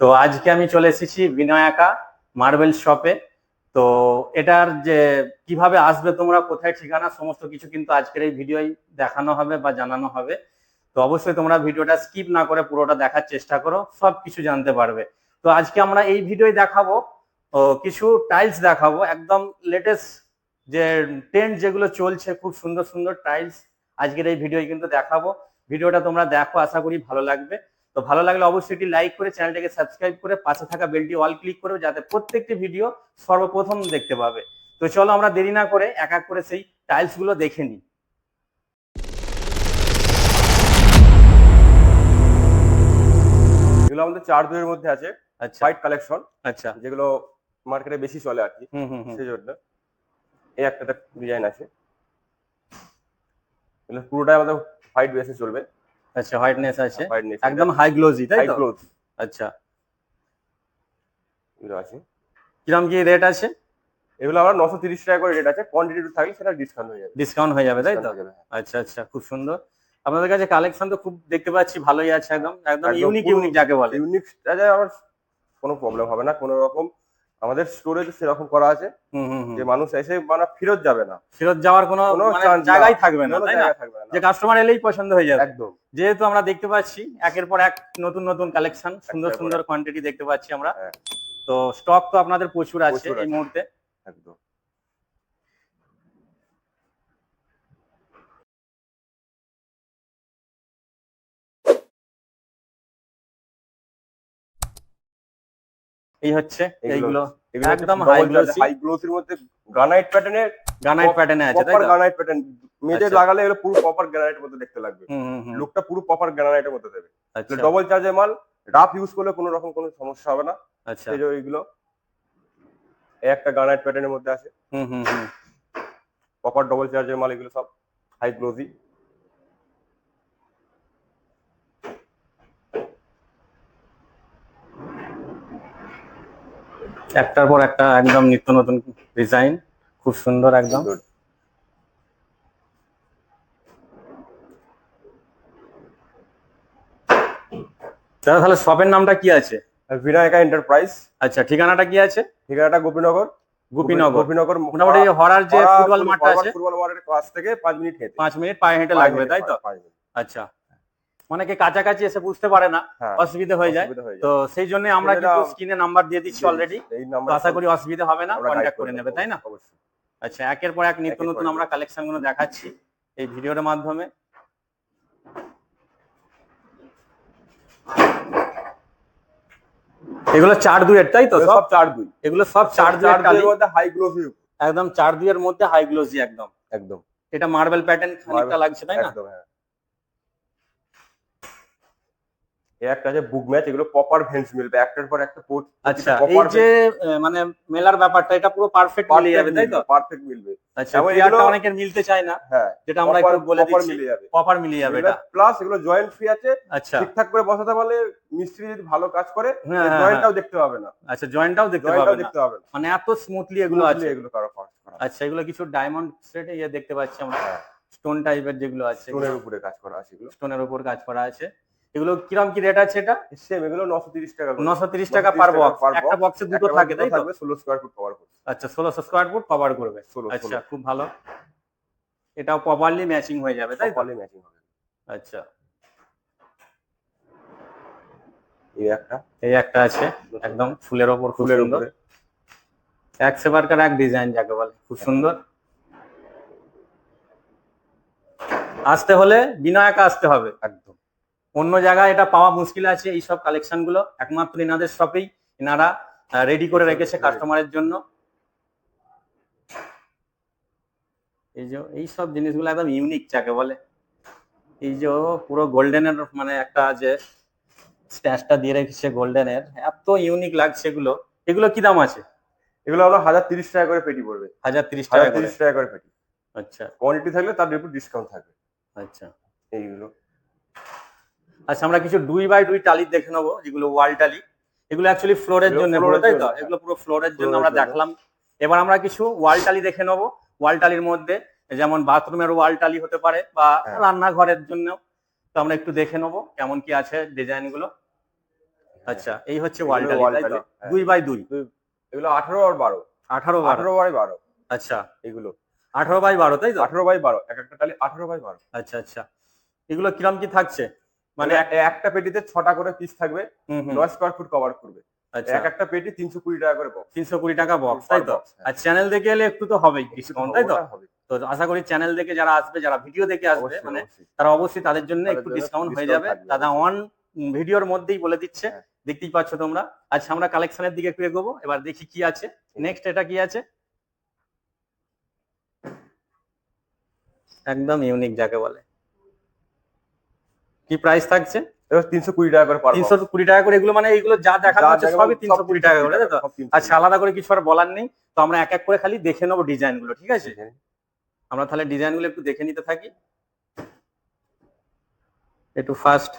তো আজকে আমি চলে এসেছি বিনায়কা মার্বেল শপে তো এটার যে কীভাবে আসবে তোমরা, কোথায় ঠিকানা, সমস্ত কিছু কিন্তু আজকের এই ভিডিওই দেখানো হবে বা জানানো হবে। তো অবশ্যই তোমরা ভিডিওটা স্কিপ না করে পুরোটা দেখার চেষ্টা করো, সব কিছু জানতে পারবে। তো আজকে আমরা এই ভিডিওই দেখাবো কিছু টাইলস দেখাবো, একদম লেটেস্ট যে ট্রেন্ড যেগুলো চলছে, খুব সুন্দর সুন্দর টাইলস আজকের এই ভিডিও কিন্তু দেখাবো। ভিডিওটা তোমরা দেখো, আশা করি ভালো লাগবে। তো ভালো লাগলে অবশ্যই এটি লাইক করে চ্যানেলটাকে সাবস্ক্রাইব করে পাশে থাকা বেলটি অল ক্লিক করে যাতে প্রত্যেকটি ভিডিও সর্বপ্রথম দেখতে পাবে। তো চলো আমরা দেরি না করে এক এক করে সেই টাইলসগুলো দেখে নিই। এগুলো আমাদের চার দুইয়ের মধ্যে আছে আচ্ছা। হোয়াইট কালেকশন আচ্ছা। যেগুলো মার্কেটে বেশি চলে আর কি। হুম হুম হুম। সেই জন্য এই একটা ডিজাইন আছে। এগুলো পুরোটাই আমাদের হোয়াইট বেসে চলবে। আচ্ছা হোয়াইটনেস আছে। হোয়াইট একদম হাই গ্লোজি তাই তো? আচ্ছা। এগুলো আছে। কিরম কি রেট আছে? এগুলো আমরা নশো তিরিশ টাকা করে রেট আছে। কোয়ান্টিটি থাকলে সেটা ডিসকাউন্ট হয়ে যাবে। ডিসকাউন্ট হয়ে যাবে তাই তো? হয়ে হ্যাঁ। আচ্ছা আচ্ছা খুব সুন্দর। আপনাদের কাছে কালেকশন তো খুব দেখতে পাচ্ছি ভালোই আছে একদম। একদম একদম ইউনিক ইউনিক যাকে বলে। ইউনিক আমার কোনো প্রবলেম হবে না। কোনো রকম আমাদের স্টোরেজ সেরকম করা আছে যে মানুষ এসে মানে ফেরত যাবে না। ফেরত যাওয়ার কোনো মানে। জায়গাই থাকবে না তাই না? যে কাস্টমার এলেই পছন্দ হয়ে যাবে। একদম। যেহেতু আমরা দেখতে পাচ্ছি একের পর এক নতুন নতুন কালেকশন সুন্দর সুন্দর কোয়ান্টিটি দেখতে পাচ্ছি আমরা। হ্যাঁ। তো স্টক তো আপনাদের প্রচুর আছে এই মুহূর্তে। একদম। এই হচ্ছে এইগুলো একদম high glossy। হাই গ্লোসির মধ্যে গ্রানাইট প্যাটার্নের গানাইট প্যাটার্নে আছে তাই গ্রানাইট প্যাটার্ন মেজে আচ্ছা। লাগালে এগুলো পুরো প্রপার গ্রানাইটের মধ্যে দেখতে লাগবে। লুকটা পুরো প্রপার গ্রানাইটের মধ্যে দেবে। আচ্ছা। ডবল চার্জের মাল রাফ ইউজ করলে কোনো রকম কোনো সমস্যা হবে না। আচ্ছা। এই যে এইগুলো এই একটা গ্রানাইট প্যাটার্নের মধ্যে আছে। হুম হুম হুম। প্রপার ডবল চার্জের মাল এগুলো সব হাই গ্লোসি একটার পর একটা একদম নিত্য নতুন ডিজাইন খুব সুন্দর একদম। দাদা তাহলে শপের নামটা কি আছে? বিনায়কা এন্টারপ্রাইজ আচ্ছা ঠিকানাটা কি আছে? ঠিকানাটা গোপীনগর। গোপীনগর। গোপীনগর মোটামুটি হরার যে ফুটবল মাঠটা আছে? ফুটবল মাঠের কাছ থেকে পাঁচ মিনিট হেঁটে। পাঁচ মিনিট পায়ে হেঁটে লাগবে তাই তো। আচ্ছা। অনেকে কাছাকাছি এসে বুঝতে পারে না হ্যাঁ অসুবিধা হয়ে যায়। হয়ে তো সেই জন্য আমরা কিন্তু স্ক্রিনে নাম্বার দিয়ে দিচ্ছি অলরেডি আশা করি অসুবিধা হবে না কন্ট্যাক্ট করে নেবে তাই না? আচ্ছা একের পর এক নিত্য নতুন আমরা কালেকশনগুলো দেখাচ্ছি এই ভিডিওর মাধ্যমে। এগুলো চার দুইয়ের তাই তো সব? চার দুই। এগুলো সব চার চার কালি। মধ্যে হাই গ্লোসি একদম চার দুইয়ের মধ্যে হাই গ্লোসি একদম। একদম। এটা মার্বেল প্যাটার্ন খানিকটা লাগছে তাই না একদম হ্যাঁ এই একটা আছে বুক ম্যাচ এগুলো প্রপার ভেন্স মিলবে একটার পর একটা পোস্ট আচ্ছা এই যে মানে মেলার ব্যাপারটা এটা পুরো পারফেক্ট মিলে যাবে তাই তো? পারফেক্ট মিলবে। আচ্ছা পেয়ারটা অনেকের মিলতে চায় না হ্যাঁ যেটা আমরা একটু বলে দিচ্ছি। মিলে যাবে। প্রপার মিলে যাবে এটা। প্লাস এগুলো জয়েন্ট ফ্রি আছে। আচ্ছা। ঠিকঠাক করে বসাতে পারলে মিস্ত্রি যদি ভালো কাজ করে হ্যাঁ, হ্যাঁ, জয়েন্টটাও দেখতে পাবে না। আচ্ছা জয়েন্টটাও দেখতে পাবে না। দেখতে পাবে মানে এত স্মুথলি এগুলো আছে। এগুলো করা আচ্ছা এগুলো কিছু ডায়মন্ড সেটে ইয়ে দেখতে পাচ্ছি আমরা। হ্যাঁ। স্টোন টাইপের যেগুলো আছে। স্টোনের উপরে কাজ করা আছে এগুলো। স্টোনের উপর কাজ করা আছে। এগুলো কিরম কি রেট আছে এটা? সেম এগুলো নশো তিরিশ টাকা করে। নশো তিরিশ টাকা 930 পার বক্স একটা বক্সে দুটো থাকে তাই তো? থাকবে ষোলো স্কোয়ার ফুট কভার করবে। আচ্ছা ষোলোশো স্কোয়ার ফুট কভার করবে। আচ্ছা খুব ভালো। এটাও প্রপারলি ম্যাচিং হয়ে যাবে তাই কপালে ম্যাচিং হবে। আচ্ছা। এই একটা। এই একটা আছে একদম ফুলের ওপর খুব ফুলের উপরে। এক সেবারকার এক ডিজাইন যাকে বলে খুব সুন্দর। আসতে হলে বিনায়কা আসতে হবে। একদম। অন্য জায়গায় এটা পাওয়া মুশকিল আছে এই সব কালেকশনগুলো একমাত্র এনাদের শপেই এনারা রেডি করে রেখেছে কাস্টমারের জন্য। এই যে এই সব জিনিসগুলো একদম ইউনিক যাকে বলে। এই যে পুরো গোল্ডেনের মানে একটা যে স্ট্যাচটা দিয়ে রেখেছে গোল্ডেনের এত ইউনিক লাগছে এগুলো। এগুলো কি দাম আছে? এগুলো আমরা হাজার তিরিশ টাকা করে পেটি পড়বে। হাজার তিরিশ টাকা তিরিশ টাকা করে পেটি। আচ্ছা। কোয়ান্টিটি থাকলে তার উপর ডিসকাউন্ট থাকবে। আচ্ছা। এইগুলো। আচ্ছা আমরা কিছু দুই বাই দুই টালি দেখে নেব যেগুলো ওয়াল টালি। এগুলো অ্যাকচুয়ালি ফ্লোরের জন্য তাই তো হ্যাঁ। এগুলো পুরো ফ্লোরের জন্য আমরা দেখলাম। এবার আমরা কিছু ওয়াল টালি দেখে নেব। ওয়াল টালির মধ্যে যেমন বাথরুমের ওয়াল টালি হতে পারে বা হ্যাঁ। রান্নাঘরের জন্য তো আমরা একটু দেখে নেব কেমন কি আছে ডিজাইনগুলো আচ্ছা এই হচ্ছে ওয়াল টালি তাই তো? হ্যাঁ। দুই বাই দুই। এগুলো আঠারো আর বারো। আঠারো আঠারো বাই বারো। আচ্ছা। এগুলো। আঠারো বাই বারো তাই তো? আঠারো বাই বারো এক একটা টালি আঠারো বাই বারো। আচ্ছা আচ্ছা। এগুলো কিরম কি থাকছে? মানে মানে একটা পেটিতে ছটা করে পিস থাকবে হুম, স্কোয়ার ফুট কভার করবে। আচ্ছা। এক একটা পেটি তিনশো কুড়ি টাকা করে box। তিনশো কুড়ি টাকা বক্স তাই তো? হ্যাঁ। আর চ্যানেল দেখে এলে একটু তো হবেই ডিসকাউন্ট তাই তো? তো আশা করি চ্যানেল দেখে যারা আসবে যারা ভিডিও দেখে আসবে মানে তারা অবশ্যই তাদের জন্য একটু ডিসকাউন্ট হয়ে যাবে। দাদা। অন ভিডিওর মধ্যেই বলে দিচ্ছে হ্যাঁ। দেখতেই পাচ্ছ তোমরা। আচ্ছা আমরা কালেকশনের দিকে একটু এগোবো এবার দেখি কি আছে। নেক্সট এটা কি আছে? একদম ইউনিক যাকে বলে। কি প্রাইস থাকছে? এবার তিনশো কুড়ি টাকা করে তিনশো কুড়ি টাকা করে এগুলো মানে এইগুলো যা দেখানো হচ্ছে সবই তিনশো কুড়ি টাকা করে তো? আচ্ছা আলাদা করে কিছু আর বলার নেই। তো আমরা এক এক করে খালি দেখে নেব ডিজাইনগুলো ঠিক আছে? আমরা তাহলে ডিজাইনগুলো একটু দেখে নিতে থাকি। একটু ফার্স্ট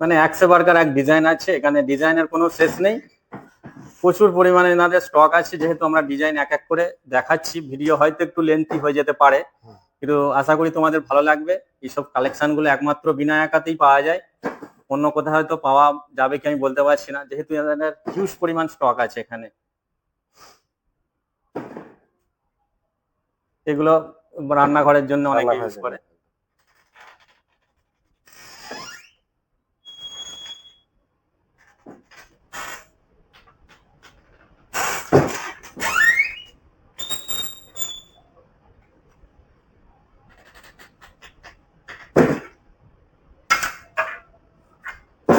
মানে একশো বার্কার এক ডিজাইন আছে এখানে ডিজাইনের কোনো শেষ নেই। প্রচুর পরিমাণে এনাদের স্টক আছে যেহেতু আমরা ডিজাইন এক এক করে দেখাচ্ছি। ভিডিও হয়তো একটু লেন্থি হয়ে যেতে পারে। কিন্তু আশা করি তোমাদের ভালো লাগবে। এইসব কালেকশনগুলো একমাত্র বিনা একাতেই পাওয়া যায়। অন্য কোথাও হয়তো পাওয়া যাবে কি আমি বলতে পারছি না। যেহেতু এনাদের হিউজ পরিমাণ স্টক আছে এখানে। এগুলো রান্নাঘরের জন্য অনেকে ইউজ করে।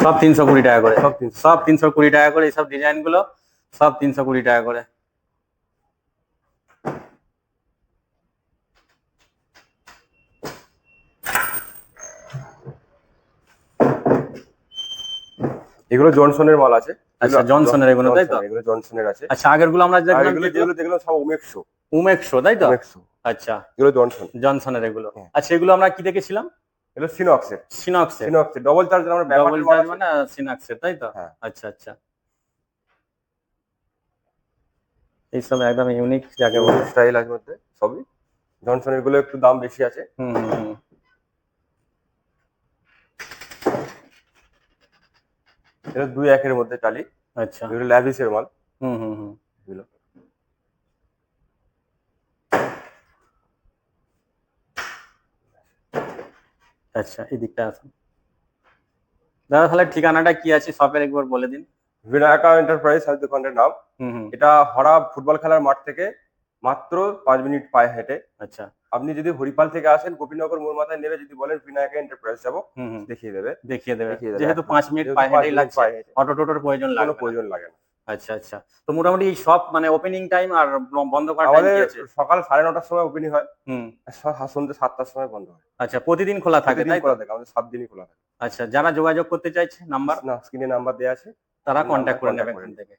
সব তিনশো কুড়ি টাকা করে। সব সব তিনশো কুড়ি টাকা করে এইসব ডিজাইনগুলো সব তিনশো কুড়ি টাকা করে। এগুলো জনসনের মাল আছে। আচ্ছা, জনসনের এগুলো, তাই তো? এগুলো জনসনের আছে। আচ্ছা আগেরগুলো আমরা দেখলাম এগুলো যেগুলো দেখলাম সব উমেক্সো উমেক্সো তাই তো? উমেক্সো আচ্ছা। এগুলো জনসন। জনসনের এগুলো। হ্যাঁ। আচ্ছা এগুলো আমরা কি দেখেছিলাম? এগুলো সিনক্সের। সিনক্সের। সিনক্সের। ডবল চার্জ আমরা ডবল চার্জ মানে সিনাক্সের তাই তো? হ্যাঁ। আচ্ছা আচ্ছা। এইসব একদম ইউনিক যাকে বলে। স্টাইল আছে মধ্যে সবই। জনসনেরগুলো একটু দাম বেশি আছে। হুম হুম, হুম। এটা দুই একের মধ্যে টালি। আচ্ছা। এগুলো ল্যাভিসের মাল। হুম হুম হুম এগুলো আচ্ছা এই দিকটা আসুন দাদা তাহলে ঠিকানাটা কি আছে? শপের একবার বলে দিন। বিনায়কা এন্টারপ্রাইজ আর দোকানটার নাম। এটা হরা ফুটবল খেলার মাঠ থেকে মাত্র পাঁচ মিনিট পায়ে হেঁটে। আচ্ছা। আপনি যদি হরিপাল থেকে আসেন গোপীনগর মোড় মাথায় নেবে যদি বলেন বিনায়কা এন্টারপ্রাইজ যাব দেখিয়ে দেবে। দেখিয়ে দেবে। যেহেতু। পাঁচ মিনিট পায়ে হেঁটেই লাগছে অটো টোটোর প্রয়োজন না। প্রয়োজন লাগে না। আচ্ছা আচ্ছা। তো মোটামুটি এই সব মানে ওপেনিং টাইম আর বন্ধ করার টাইম কি আছে? সকাল সাড়ে নটার সময় ওপেনিং হয় হুম। সন্ধ্যে সাতটার সময় বন্ধ হয়। আচ্ছা প্রতিদিন খোলা থাকে তাই খোলা থাকে আমাদের সাত দিনই খোলা থাকে। আচ্ছা যারা যোগাযোগ করতে চাইছে নাম্বার না স্ক্রিনে নাম্বার দেওয়া আছে। তারা কন্ট্যাক্ট করে এখান থেকে।